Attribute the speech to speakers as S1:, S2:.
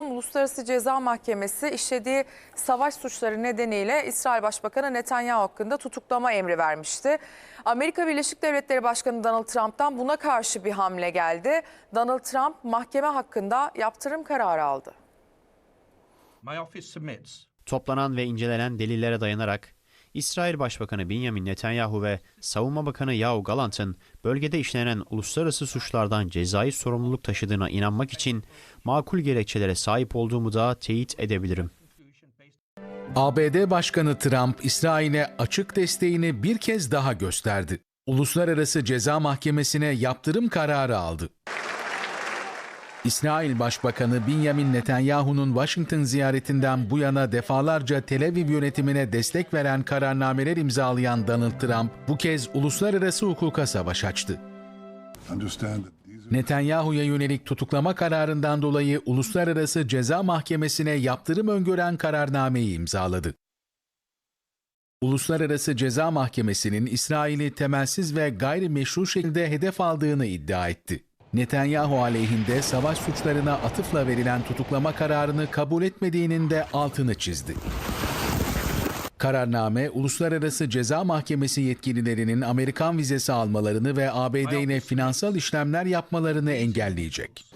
S1: Uluslararası Ceza Mahkemesi işlediği savaş suçları nedeniyle İsrail Başbakanı Netanyahu hakkında tutuklama emri vermişti. Amerika Birleşik Devletleri Başkanı Donald Trump'tan buna karşı bir hamle geldi. Donald Trump mahkeme hakkında yaptırım kararı aldı.
S2: My office submits
S3: Toplanan ve incelenen delillere dayanarak İsrail Başbakanı Benjamin Netanyahu ve Savunma Bakanı Yoav Gallant'ın bölgede işlenen uluslararası suçlardan cezai sorumluluk taşıdığına inanmak için makul gerekçelere sahip olduğumu da teyit edebilirim.
S4: ABD Başkanı Trump, İsrail'e açık desteğini bir kez daha gösterdi. Uluslararası Ceza Mahkemesi'ne yaptırım kararı aldı. İsrail Başbakanı Benjamin Netanyahu'nun Washington ziyaretinden bu yana defalarca Tel Aviv yönetimine destek veren kararnameler imzalayan Donald Trump, bu kez uluslararası hukuka savaş açtı. Netanyahu'ya yönelik tutuklama kararından dolayı Uluslararası Ceza Mahkemesi'ne yaptırım öngören kararnameyi imzaladı. Uluslararası Ceza Mahkemesi'nin İsrail'i temelsiz ve gayrimeşru şekilde hedef aldığını iddia etti. Netanyahu aleyhinde savaş suçlarına atıfla verilen tutuklama kararını kabul etmediğinin de altını çizdi. Kararname, Uluslararası Ceza Mahkemesi yetkililerinin Amerikan vizesi almalarını ve ABD finansal işlemler yapmalarını engelleyecek.